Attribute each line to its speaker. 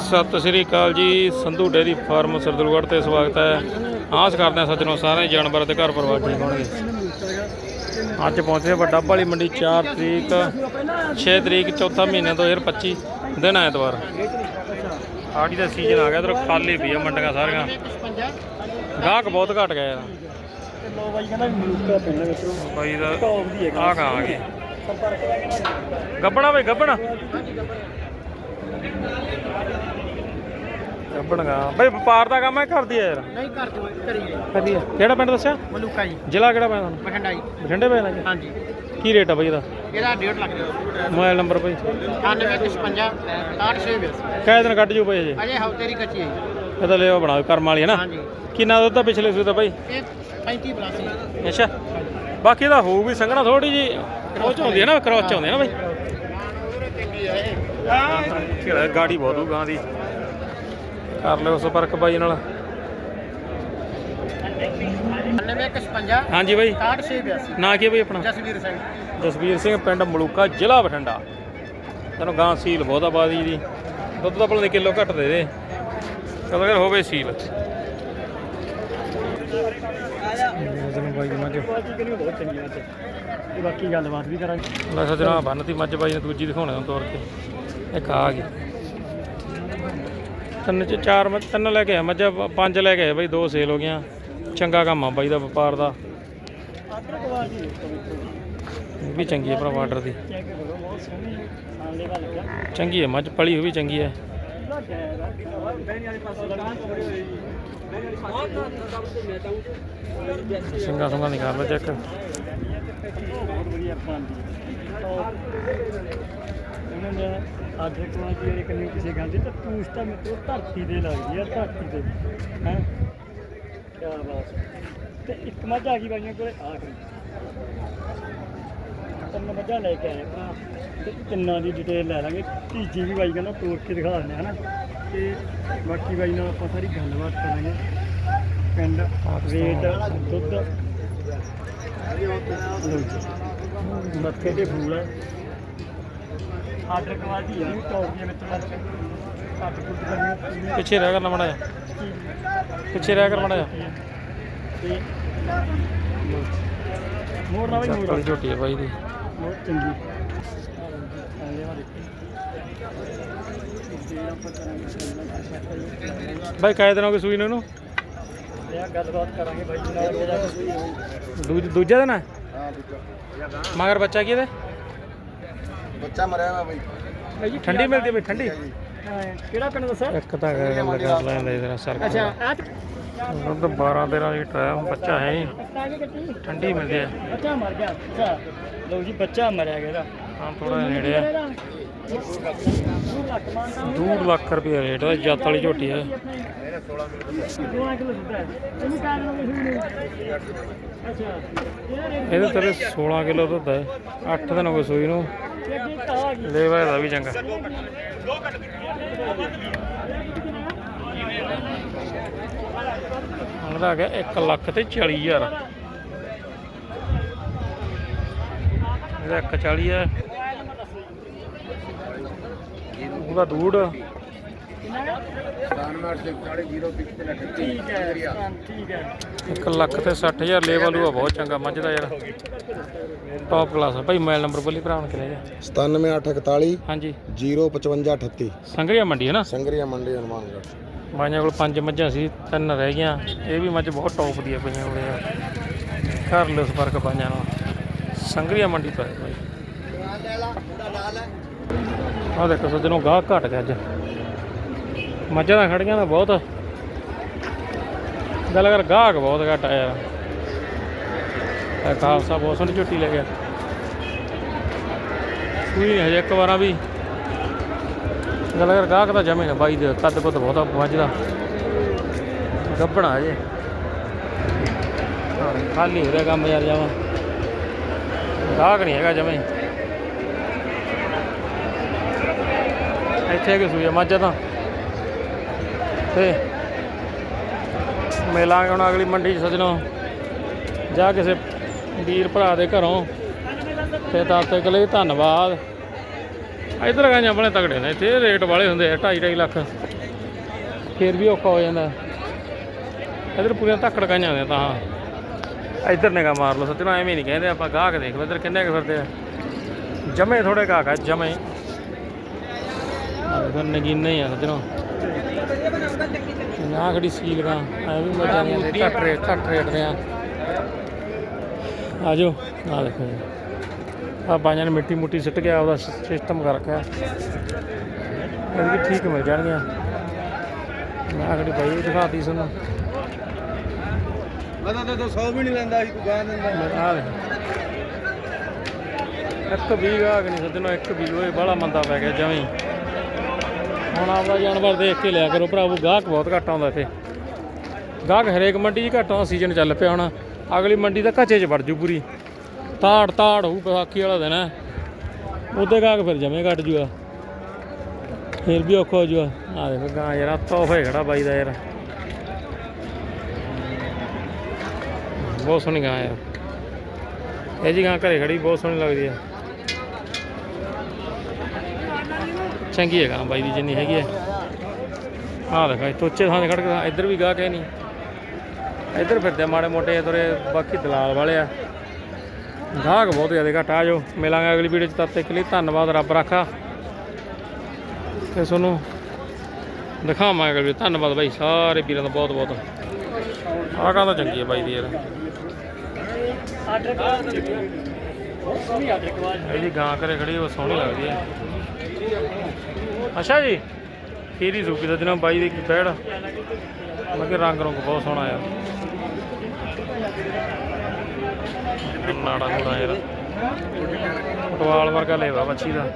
Speaker 1: ਸਤਿ ਸ੍ਰੀ ਅਕਾਲ ਜੀ Sandhu dairy farm Sardulgarh ਤੇ ਸਵਾਗਤ ਹੈ। ਆਸ ਕਰਦੇ ਹਾਂ ਸੱਜਣੋ ਸਾਰੇ ਜਾਨਵਰ ਤੇ ਘਰ ਪਰਿਵਾਰ ਠੀਕ ਹੋਣਗੇ। ਅੱਜ ਪਹੁੰਚੇ ਵੱਡਾ ਵਾਲੀ ਮੰਡੀ 4 ਤਰੀਕ 6 ਤਰੀਕ ਚੌਥਾ ਮਹੀਨਾ 2025 ਦਿਨ ਐਤਵਾਰ। ਆੜੀ ਦਾ ਸੀਜ਼ਨ ਆ ਗਿਆ ਇਧਰ ਖਾਲੀ ਵੀ ਆ ਮੰਡੀਆਂ ਸਾਰੀਆਂ। ਗਾਹਕ ਬਹੁਤ ਘਟ ਗਏ
Speaker 2: ਲੋ ਬਾਈ ਕਹਿੰਦਾ ਮਲੂਕਾ ਪਿੰਡ ਵਿੱਚੋਂ।
Speaker 1: ਬਾਈ ਦਾ ਆ ਆ ਗਏ। ਗੱਬਣਾ ਬਈ ਗੱਬਣਾ। ਗੱਬਣ ਗਾ। ਬਈ ਵਪਾਰ ਦਾ ਕੰਮ ਹੈ ਕਰਦੀ ਆ ਯਾਰ?
Speaker 2: ਨਹੀਂ ਕਰ ਦੋ ਕਰੀਏ
Speaker 1: ਕਰਦੀ ਆ ਕਿਹੜਾ ਪਿੰਡ ਦੱਸਿਆ?
Speaker 2: ਮਲੂਕਾ ਜੀ।
Speaker 1: ਜ਼ਿਲ੍ਹਾ ਕਿਹੜਾ ਪੈਂਦਾ ਤੁਹਾਨੂੰ?
Speaker 2: ਬਠਿੰਡਾ ਜੀ।
Speaker 1: ਬਠਿੰਡੇ ਪੈਂਦਾ ਜੀ
Speaker 2: ਹਾਂਜੀ।
Speaker 1: ਕੀ ਰੇਟ ਆ ਬਈ ਇਹਦਾ?
Speaker 2: ਇਹਦਾ 1.5 ਲੱਖ ਦਾ।
Speaker 1: ਮੋਬਾਈਲ ਨੰਬਰ ਬਈ।
Speaker 2: 9155 8620
Speaker 1: ਕਾਹ ਦਿਨ ਕੱਢ ਜੂ ਬਈ ਅਜੇ?
Speaker 2: ਅਜੇ ਹਫ਼ਤੇ ਦੀ ਕੱਚੀ ਹੈ ਜੀ।
Speaker 1: ਇਹਦਾ ਲਿਓ ਬਣਾਓ ਕਰਮ ਵਾਲੀ ਹੈ ਨਾ?
Speaker 2: ਹਾਂਜੀ।
Speaker 1: ਕਿੰਨਾ ਦੁੱਧ ਆ ਪਿਛਲੇ ਸੂਏ ਦਾ ਬਈ?
Speaker 2: ਇਹ 35 ਪਲੱਸ ਹੈ।
Speaker 1: ਅੱਛਾ। ਬਾਕੀ ਇਹਦਾ ਹੋਊਗੀ ਸੰਘਣਾ ਥੋੜੀ ਜੀ ਕਰੋਚ ਹੁੰਦੀ ਹੈ ਨਾ ਕਰੋਚ ਹੁੰਦੀ ਹੈ ਨਾ ਬਈ? ਕਿਹੜਾ ਗਾੜੀ ਬਹੁਤ ਹੋਊ ਗਾਂ ਦੀ ਕਰ ਲਿਓ ਸੰਪਰਕ ਬਾਈ ਨਾਲ।
Speaker 2: 9155
Speaker 1: ਹਾਂਜੀ ਬਾਈ।
Speaker 2: 8620
Speaker 1: ਨਾਂ ਕੀ ਹੈ ਬਈ ਆਪਣਾ?
Speaker 2: ਜਸਵੀਰ ਸਿੰਘ।
Speaker 1: ਜਸਵੀਰ ਸਿੰਘ ਪਿੰਡ ਮਲੂਕਾ ਜ਼ਿਲ੍ਹਾ ਬਠਿੰਡਾ। ਤੈਨੂੰ ਗਾਂ ਸੀਲ ਬਹੁਤ ਆ ਬਾਦੀ ਦੀ। ਦੁੱਧ ਦਾ ਭਲੇ ਕਿਲੋ ਘੱਟ ਦੇ ਦੇ। ਕਦੋਂ ਯਾਰ ਹੋਵੇ ਸੀਲ। ਜਨ ਬਾਈ ਦੀ ਮੱਝ।
Speaker 2: ਬਹੁਤ ਚੰਗੀ ਹੈ ਬਾਕੀ ਗੱਲਬਾਤ ਵੀ ਕਰਾਂਗੇ।
Speaker 1: ਲੈ ਸਜਣਾ ਬੰਨਤੀ ਮੱਝ ਬਾਈ ਨੇ ਦੂਜੀ ਦਿਖਾਉਣੇ ਤੋਰ ਕੇ। ਇੱਕ ਆ ਗਈ। ਤਿੰਨ ਚ ਚਾਰ ਮੱਝ ਤਿੰਨ ਲੈ ਕੇ ਆ ਮੱਝਾਂ ਪ- ਪੰਜ ਲੈ ਕੇ ਆਏ ਬਾਈ, ਦੋ ਸੇਲ ਹੋ ਗਈਆਂ। ਚੰਗਾ ਕੰਮ ਆ ਬਾਈ ਦਾ ਵਪਾਰ ਦਾ। ਇਹ ਵੀ ਚੰਗੀ ਹੈ ਭਰਾ ਬਾਰਡਰ ਦੀ। ਚੰਗੀ ਹੈ ਮੱਝ ਪਲੀ ਹੋਈ ਵੀ ਚੰਗੀ ਹੈ
Speaker 2: ਬੈਣੀ ਵਾਲੇ ਪਾਸੇ
Speaker 1: ਲਓ ਚੈੱਕ
Speaker 2: ਬਹੁਤ ਵਧੀਆ ਪਾਉਂਦੀ ਆਦਰ ਕੁਆਲਿਟੀ ਜਿਹੜੇ ਕੰਨੀ ਕਿਸੇ ਗੱਲ ਦੀ, ਤਾਂ ਪੂਛ ਤਾਂ ਮਿੱਤਰੋ ਧਰਤੀ ਦੇ ਲੱਗਦੀ ਆ, ਧਰਤੀ ਤੇ, ਹੈ? ਕੀ ਬਾਤ। ਤੇ ਇੱਕ ਮੱਝ ਆ ਗਈ ਬਾਈਆਂ ਕੋਲੇ, ਆ ਗਈ। ਤਿੰਨ ਮੱਝਾਂ ਲੈ ਕੇ ਆਏ ਆਪਾਂ ਤੇ ਤਿੰਨਾਂ ਦੀ ਡਿਟੇਲ ਲੈ ਲਾਂਗੇ। ਤੀਜੀ ਵੀ ਬਾਈ ਕਹਿੰਦਾ ਤੋੜ ਕੇ ਦਿਖਾ ਦਿੰਦੇ ਹਨਾ? ਤੇ ਬਾਕੀ ਬਾਈ ਨਾਲ ਆਪਾਂ ਸਾਰੀ ਗੱਲਬਾਤ ਕਰਾਂਗੇ। ਪਿੰਡ ਰੇਟ ਦੁੱਧ। ਮੱਥੇ ਤੇ ਫੂਲ ਹੈ ਆਰਡਰ ਕਵਾਦੀ ਹੈ। ਟੌਪ ਦੇ ਵਿੱਚ ਲੱਗ ਕੱਟ ਕੁੱਟ ਕਰਨੀ
Speaker 1: ਪਿੱਛੇ ਰਹਿ ਕਰਨਾ ਮੜਾ ਪਿੱਛੇ ਰਹਿ ਕਰ ਮੜਾ
Speaker 2: ਤੇ ਮੋੜ ਨਾ ਬਈ
Speaker 1: ਵਾਲੀ ਝੋਟੀ ਹੈ ਬਾਈ ਦੀ।
Speaker 2: ਬਹੁਤ ਚੰਗੀ।
Speaker 1: ਬਾਈ ਕਾਇ ਦਿਨ ਹੋ ਗਏ ਸੂਈ ਨੂੰ ਇਹਨੂੰ?
Speaker 2: ਇਹ ਗੱਲਬਾਤ ਕਰਾਂਗੇ ਬਾਈ ਜੀ ਨਾਲ
Speaker 1: ਦੂਜਾ ਦਿਨ ਹੈ
Speaker 3: ਹਾਂ ਦੂਜਾ।
Speaker 1: ਮਗਰ ਬੱਚਾ ਕੀ ਇਹਦੇ?
Speaker 3: ਬੱਚਾ ਮਰਿਆ ਵਾ ਬਈ।
Speaker 2: ਜੀ
Speaker 1: ਠੰਡੀ ਮਿਲਦੀ ਹੈ ਬਈ ਠੰਡੀ
Speaker 2: ਕਿਹੜਾ ਪਿੰਡ ਦੱਸਿਆ?
Speaker 1: ਇੱਕ ਤਾਂ ਗੱਲ ਕਰ ਲੈਂਦਾ ਇਹਦਾ ਸਰ
Speaker 2: ਅੱਛਾ ਆ
Speaker 1: ਦੁੱਧ 12 13 ਲੀਟਰ ਹੈ ਬੱਚਾ ਹੈ ਨਹੀਂ
Speaker 2: ਕੱਟਾ ਕੇ ਕੱਟੀ
Speaker 1: ਠੰਡੀ ਮਿਲਦੀ ਹੈ।
Speaker 2: ਬੱਚਾ ਮਰ ਗਿਆ ਅੱਛਾ। ਲਓ ਜੀ ਬੱਚਾ ਮਰਿਆ ਗਿਆ ਇਹਦਾ।
Speaker 1: ਹਾਂ ਥੋੜਾ ਨੇੜੇ ਹੈ।
Speaker 2: ਇਹਦਾ ਲੱਖ ਮਾਨਤਾ
Speaker 1: 2 ਲੱਖ ਰੁਪਏ ਰੇਟ ਹੈ ਜੱਤ ਵਾਲੀ ਝੋਟੀ ਹੈ।
Speaker 2: 16 ਕਿਲੋ ਦੁੱਧ ਹੈ। ਇਹਨੂੰ ਕਾਰਨ ਨੂੰ ਮਸ਼ਹੂਰ ਅੱਛਾ ਇਹਦਾ ਰੇਟ
Speaker 1: ਇਹਦੇ ਤੇਰੇ 16 ਕਿਲੋ ਦੁੱਧ ਹੈ। 8 ਦਿਨ ਹੋ ਗਏ ਸੂਈ ਨੂੰ।
Speaker 2: ਇਹ ਅੱਗੇ
Speaker 1: ਦਾ ਵੀ ਚੰਗਾ। ਮੰਗਦਾ ਗਿਆ 1 ਲੱਖ ਤੇ 40 ਹਜ਼ਾਰ। ਇਹਦਾ 140 ਹੈ। ਉਹਦਾ ਦੂੜ। 1 ਲੱਖ ਤੇ 60 ਹਜ਼ਾਰ ਲੇਵਲ ਉਹ ਬਹੁਤ ਚੰਗਾ ਮੱਝ ਦਾ ਯਾਰ। ਟੌਪ ਕਲਾਸ ਆ। ਭਾਈ ਮੋਬਾਈਲ ਨੰਬਰ ਬੋਲੀ ਭਰਾ ਨੂੰ ਕਿਹਾ ਜਾ
Speaker 3: 97841
Speaker 1: ਹਾਂਜੀ।
Speaker 3: 05538
Speaker 1: ਸੰਗਰੀਆ ਮੰਡੀ ਹੈ ਨਾ?
Speaker 3: ਸੰਗਰੀਆ ਮੰਡੀ ਹਨੂਮਾਨਗੜ੍ਹ।
Speaker 1: ਬਾਈਆਂ ਕੋਲ ਪੰਜ ਮੱਝਾਂ ਸੀ ਤਿੰਨ ਰਹਿ ਗਈਆਂ। ਇਹ ਵੀ ਮੱਝ ਬਹੁਤ ਟੌਪ ਦੀ ਆ ਪਈਆਂ ਯਾਰ। ਕਰ ਲਿਓ ਸੰਪਰਕ ਬਾਈਆਂ ਨਾਲ। ਸੰਗਰੀਆ ਮੰਡੀ ਤੋਂ ਹੈ ਬਾਈ ਆ ਦੇਖੋ ਸੱਜਣੋਂ ਗਾਹ ਘਟ ਗਿਆ ਅੱਜ। ਮੱਝਾਂ ਤਾਂ ਖੜੀਆਂ ਨਾ ਬਹੁਤ। ਗੱਲ ਕਰ ਗਾਹਕ ਬਹੁਤ ਘਟ ਆ ਯਾਰ ਖਾਲਸਾ ਬਹੁਤ ਸੋਹਣੀ ਝੋਟੀ ਲੈ ਗਿਆ। ਕੋਈ ਹਜੇ ਇੱਕ ਵਾਰਾਂ ਵੀ। ਗੱਲ ਕਰ ਗਾਹਕ ਤਾਂ ਜਮੇ ਨਾ ਬਾਈ ਦੇ ਕੱਦ ਪੁੱਤ ਬਹੁਤਾ ਵੱਜਦਾ ਗੱਬਣਾ ਜੇ ਹਾਂ, ਖਾਲੀ ਹੋ ਰਿਹਾ ਕੰਮ ਯਾਰ ਜਾਵਾਂ ਗਾਹਕ ਨਹੀਂ ਹੈਗਾ ਜਮੇ। ਇੱਥੇ ਕਿ ਸੂਇਆ ਮੱਝ ਤਾਂ। ਤੇ ਮਿਲਾਂਗੇ ਹੁਣ ਅਗਲੀ ਮੰਡੀ 'ਚ ਸਜਣੋ। ਜਾਂ ਕਿਸੇ ਵੀਰ ਭਰਾ ਦੇ ਘਰੋਂ। ਤੇ ਤਦ ਤੱਕ ਲਈ ਧੰਨਵਾਦ। ਇਧਰ ਗਾਂਆਂ ਬਣੇ ਤਗੜੇ ਨੇ, ਇੱਥੇ ਰੇਟ ਵਾਲੇ ਹੁੰਦੇ ਆ 2.5 2.5 ਲੱਖ। ਫੇਰ ਵੀ ਔਖਾ ਹੋ ਜਾਂਦਾ। ਇਧਰ ਪੂਰੀਆਂ ਧੱਕੜ ਗਾਂਆਂ ਨੇ ਤਾਂ। ਇਧਰ ਨਿਗਾ ਮਾਰ ਲਓ ਸੱਜਣੋ, ਐਵੇਂ ਨਹੀਂ ਕਹਿੰਦੇ, ਆਪਾਂ ਗਾਹਕ ਦੇਖ ਲਓ ਇਧਰ ਕਿੰਨੇ ਕੁ ਫਿਰਦੇ ਆ। ਜਮੇ ਥੋੜੇ ਗਾਹਕ ਆ, ਜਮੇ। ਨਗੀਨੇ ਹੀ ਆ ਸੱਜਣੋ। ਨਾ ਖੜੀ ਸੀਲ ਗਾ ਐ ਵੀ ਮੱਝਾਂ ਦੀਆਂ ਤੇ ਘੱਟ ਰੇਟ ਘੱਟ ਰੇਟ ਦੇ ਆ। ਆਜੋ ਆ ਦੇਖੋ ਜੀ। ਆ ਬਾਈਆਂ ਨੇ ਮਿੱਟੀ ਮੁੱਟੀ ਸਿੱਟ ਗਿਆ ਉਹਦਾ ਸਿਸਟਮ ਕਰ ਰੱਖਿਆ। ਇਹ ਵੀ ਠੀਕ ਮਿਲ ਜਾਣਗੀਆਂ। ਮੈਂ ਖੜੀ ਭਾਈ ਵੀ ਦਿਖਾਤੀ ਤੁਹਾਨੂੰ
Speaker 3: ਮੈਂ ਤਾਂ 100 ਵੀ ਨਹੀਂ ਲੈਂਦਾ ਸੀ ਤੂੰ ਗਾਂ ਦਿੰਦਾ।
Speaker 1: ਆ ਦੇਖ। ਇੱਕ ਵੀ ਗਾਹਕ ਨਹੀਂ ਸੱਜਣੋ ਇੱਕ ਵੀ ਓਏ ਬੜਾ ਮੰਦਾ ਪੈ ਗਿਆ ਜਵੇਂ। ਹੁਣ ਆਪਦਾ ਜਾਨਵਰ ਦੇਖ ਕੇ ਲਿਆ ਕਰੋ ਭਰਾਵੋ, ਗਾਹਕ ਬਹੁਤ ਘੱਟ ਆਉਂਦਾ ਇੱਥੇ। ਗਾਹਕ ਹਰੇਕ ਮੰਡੀ 'ਚ ਘੱਟ ਆਉਂਦਾ ਸੀਜ਼ਨ ਚੱਲ ਪਿਆ ਹੁਣ। ਅਗਲੀ ਮੰਡੀ ਤਾਂ ਕੱਚੇ 'ਚ ਵੜ ਜੂ ਪੂਰੀ। ਤਾੜ ਤਾੜ ਹੋਊ ਵਿਸਾਖੀ ਵਾਲਾ ਦਿਨ। ਹੈ ਉਹਦੇ ਗਾਹਕ ਫਿਰ ਜਮੇ ਘਟ ਜੂਗਾ ਫਿਰ ਵੀ ਔਖਾ ਹੋ ਜੂਗਾ ਆ ਦੇਖੋ ਗਾਂ ਯਾਰ ਤੋਹਫੇ ਖੜਾ ਬਾਈ ਦਾ ਯਾਰ। ਬਹੁਤ ਸੋਹਣੀ ਗਾਂ ਯਾਰ ਇਹ ਜੀ ਗਾਂ ਘਰੇ ਖੜੀ, ਬਹੁਤ ਸੋਹਣੀ ਲੱਗਦੀ ਹੈ ਚੰਗੀ ਹੈ ਗਾਂ ਬਾਈ ਦੀ ਜਿੰਨੀ ਹੈਗੀ ਹੈ। ਆਹ ਦੇਖੋ ਤੋਚੇ ਥਾਂ ਤੇ ਖੜ ਕੇ ਇੱਧਰ ਵੀ ਗਾਹ ਕੇ ਨਹੀਂ। ਇੱਧਰ ਫਿਰਦੇ ਆ ਮਾੜੇ ਮੋਟੇ ਤੁਰੇ ਬਾਕੀ ਦਲਾਲ ਵਾਲੇ ਆ। ਗਾਹਕ ਬਹੁਤ ਜ਼ਿਆਦਾ ਘੱਟ ਆ ਜੋ ਮਿਲਾਂਗੇ ਅਗਲੀ ਵੀਡੀਓ ਚ ਤਦ ਤੱਕ ਲਈ ਧੰਨਵਾਦ ਰੱਬ ਰਾਖਾ। ਤੇ ਤੁਹਾਨੂੰ ਦਿਖਾਵਾਂਗੇ ਅਗਲੀ ਧੰਨਵਾਦ ਬਾਈ ਸਾਰੇ ਵੀਰਾਂ ਦਾ ਬਹੁਤ ਬਹੁਤ। ਆਹ ਗਾਂ ਤਾਂ ਚੰਗੀ ਹੈ ਬਾਈ ਦੀ ਯਾਰ।
Speaker 2: ਆਰਡਰ ਕਰਾ ਬਹੁਤ ਸੋਹਣੀ ਆਰਡਰ ਕਰਾ
Speaker 1: ਇਹਦੀ ਗਾਂ ਘਰੇ ਖੜੀ ਉਹ ਸੋਹਣੀ ਲੱਗਦੀ ਹੈ। ਅੱਛਾ ਜੀ। ਖੀਰੀ ਸੂਕੀ ਦਾ ਦਿਨਾਂ ਬਾਈ ਦੀ ਬੈੜ। ਮੈਂ ਕਿ ਰੰਗ ਰੰਗ ਬਹੁਤ ਸੋਹਣਾ ਆ। ਨਾੜਾ ਨੂੜਾ ਯਾਰ। ਪਟਵਾਲ ਵਰਗਾ ਲੇਵਾ ਬੱਚੀ ਦਾ।